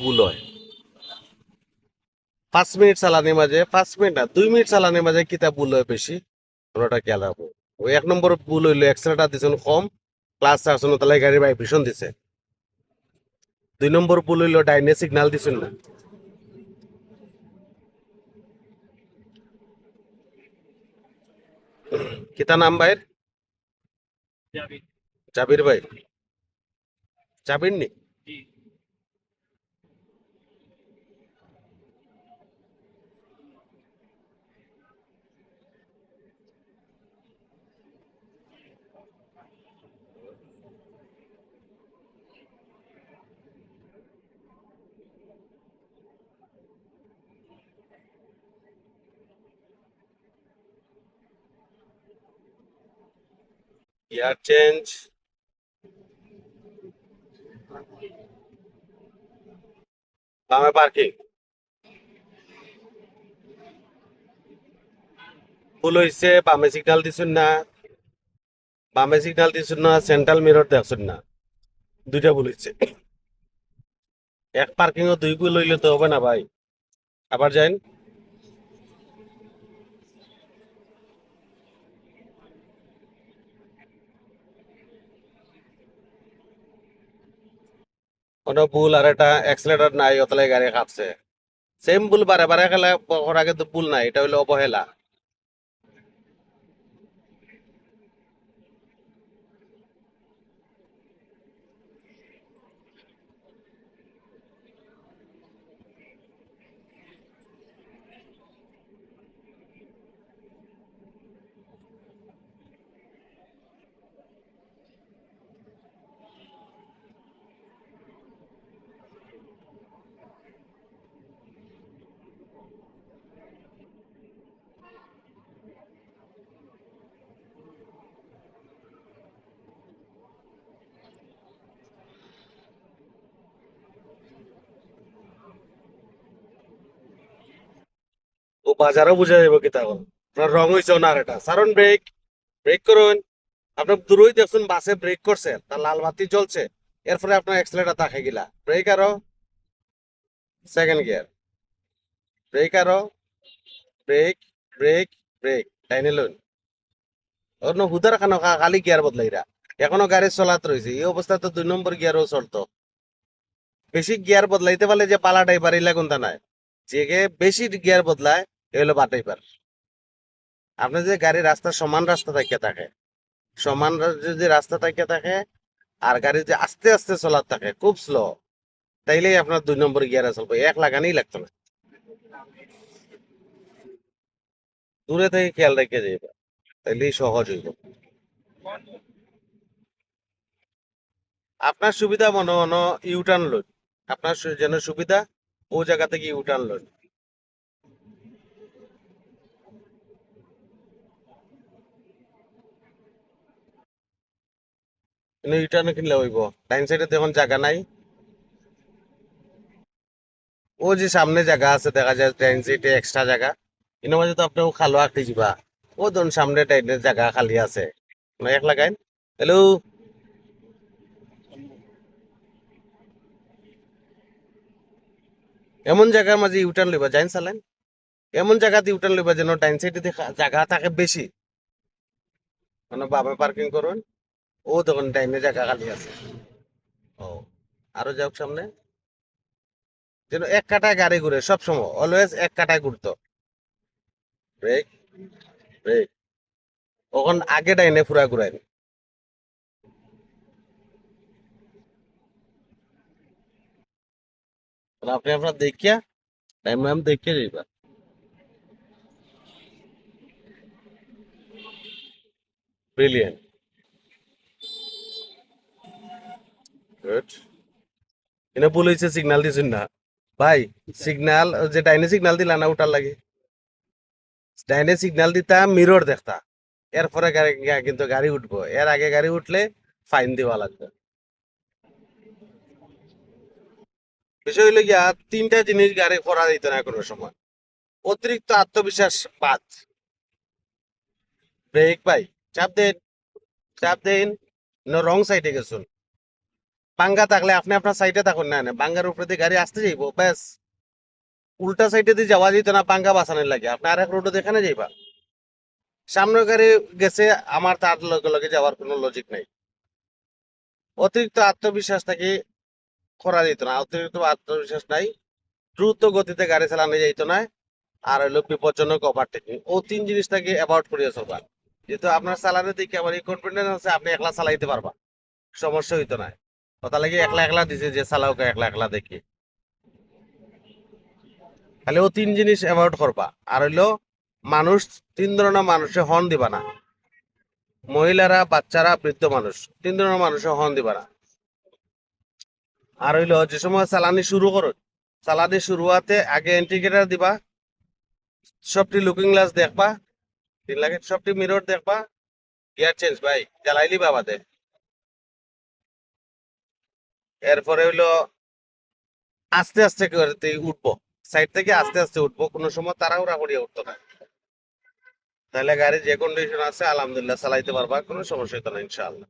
ভুল হয়। পাঁচ মিনিট চালানির মাঝে পাঁচ মিনিট না দুই মিনিট চালানির মাঝে কিতা ভুল হয় বেশি। ওটা খেয়াল রাখব। ওই এক নম্বর ভুল হইল এক্সেলেটার দিছেন কম ক্লাস চারশো তাহলে গাড়ি ভাইব্রেশন দিছে। দুই নম্বর ভুল হইল ডাইনে সিগন্যাল দিছেন না। কিতা নাম ভাইয়ের? জাবির ভাই। জাবির নি? গিয়ার চেঞ্জ বামে পার্কিং ভুল হয়েছে বামে সিগন্যাল দিছুন না। বামে সিগন্যাল দিছুন না সেন্ট্রাল মিরর দেখছুন না। দুইটা ভুল হয়েছে এক পার্কিং ও দুই ভুল হইলে তো হবে না ভাই। আবার যাইন। কোনো ভুল আর এটা অ্যাক্সেলেটার নাই অতলাই গাড়ি কাঁপছে। সেম ভুল বারে বারে খেলে করার কিন্তু ভুল নাই, এটা হইল অবহেলা। বাজারও বুঝা যাবে কি তখন আপনার রং হয়েছে না এটা। সারন ব্রেক ব্রেক করুন। আপনার দূরই দেখুন, বাসে ব্রেক করছে, তার লাল বাতি জ্বলছে। এরপরে আপনার অ্যাক্সিলেটার দেখা গিলা। ব্রেক আরও। সেকেন্ড গিয়ার ব্রেক আরও। ব্রেক ব্রেক ব্রেক টাইনে লুন অন্য হুদার খানো খালি গিয়ার বদলাইরা এখনও গাড়ি চলাত রয়েছে এই অবস্থায় তো দুই নম্বর গিয়ারও চলতো। বেশি গিয়ার বদলাইতে পারলে যে পালা ড্রাইভার ইলা কোনটা নাই। যে বেশি গিয়ার বদলায় হলো বা ড্রাইভার। আপনার যে গাড়ি রাস্তা সমান রাস্তা থাকিয়ে থাকে, সমান যদি রাস্তা থাকিয়ে থাকে, আর গাড়ি যে আস্তে আস্তে চলার থাকে, খুব স্লো তাইলেই আপনার দুই নম্বর গিয়ারে চলবে। এক লাগানেই লাগতো না। দূরে থেকে খেয়াল রেখে যাইবে, তাইলেই সহজ হইব। আপনার সুবিধা মনে মনে ইউটার্ন লোড আপনার যেন সুবিধা, ও জায়গা থেকে ইউটার্ন লোড কিন্তু ইউটার্ন কিনলে হইব। ডাইন সাইডে তখন জায়গা নাই। ও যে সামনে জায়গা আছে, দেখা যায় ডাইন সাইডে এক্সট্রা জায়গা। কিন্তু মাঝে তো আপনি খালো আঁকতে যাবা ও ধরুন সামনে ডাইনের জায়গা খালি আছে। না এক লাগাইন। হ্যালো এমন জায়গার মাঝে ইউটার্ন লইবা, জাইন চালেন এমন জায়গাতে ইউটার্ন লইবা যেন ডাইন সাইডে জায়গা থাকে বেশি। মানে বামে পার্কিং করুন। ও তখন ডাইনে জায়গা খালি আছে। ও, আরও যাও সামনে। যেন এক কাটায় গাড়ি ঘুরে, সব সময় অলওয়েজ এক কাটায় ঘুরতো। ব্রেক ব্রেক ওখান আগে ডাইনে ঘুরাইন। তাহলে আপনি আপনার দেখিয়া টাইম ম্যাম দেখিয়ে যাইবা। ব্রিলিয়েন্ট এনে ভুল হয়েছে সিগন্যাল দিছেন না। ভাই সিগন্যাল যে ডাইনে সিগন্যাল দিলা না, ওটার লাগে। ডাইনে সিগন্যাল দিতা মিরর দেখতা। এরপরে গাড়ি কিন্তু গাড়ি উঠবো। এর আগে গাড়ি উঠলে ফাইন দেওয়া লাগবে। বিষয় হইল গিয়া, তিনটা জিনিস গাড়ি করা দিত না কোনো সময়। অতিরিক্ত আত্মবিশ্বাস বাদ। ব্রেক ভাই চাপ দেন। চাপ দেন। রং সাইডে গেছুন। বাঙ্গা থাকলে আপনি আপনার সাইডে থাকুন, না বাঙ্গার উপরে দিয়ে গাড়ি আসতে যাইবো, ব্যাস। উল্টা সাইডে দিয়ে যাওয়া যেত না, বাঙ্গা বাঁচানোর লাগে। আপনি আর আরেক রোডে দেখানে যাইবা। সামনে গাড়ি গেছে, আমার তার লগে লগে যাওয়ার কোনো লজিক নাই। অতিরিক্ত আত্মবিশ্বাস থাকি করা যেত না, অতিরিক্ত আত্মবিশ্বাস নাই। দ্রুত গতিতে গাড়ি চালানো যাইত না, আর হইল বিপজ্জনক ওভারটেকিং ও তিন জিনিসটাকে অ্যাভয়েড করিয়া চলবা। যেহেতু আপনার চালানো দিকে আবার এই কনফিডেন্স আছে, আপনি একলা চালাইতে পারবা। সমস্যা হইতো না। কথা লাগে একলা একলা দিছে যে চালাও একলা একলা দেখি। খালি ও তিন জিনিস অ্যাভয়েড করবা। আর হইল মানুষ, তিন ধরনের মানুষে হর্ন দিবা না। মহিলারা, বাচ্চারা বৃদ্ধ মানুষ, তিন ধরনের মানুষে হর্ন দিবা না। আর হইল যে সময় চালানি শুরু করো, চালানি শুরু হওয়াতে আগে ইন্ডিকেটার দিবা, সবটি লুকিং গ্লাস দেখবা, তিন লাগে সবটি মিরর দেখবা গিয়ার চেঞ্জ ভাই, জ্বালাইলি বাবা দে এরপরে হইল আস্তে আস্তে করে উঠবো। সাইড থেকে আস্তে আস্তে উঠবো, কোনো সময় তাড়াহুড়া করিয়া উঠতো না। তাহলে গাড়ি যে কন্ডিশন আছে, আলহামদুলিল্লাহ চালাইতে পারবা, কোনো সমস্যা হতো না, ইনশাআল্লাহ।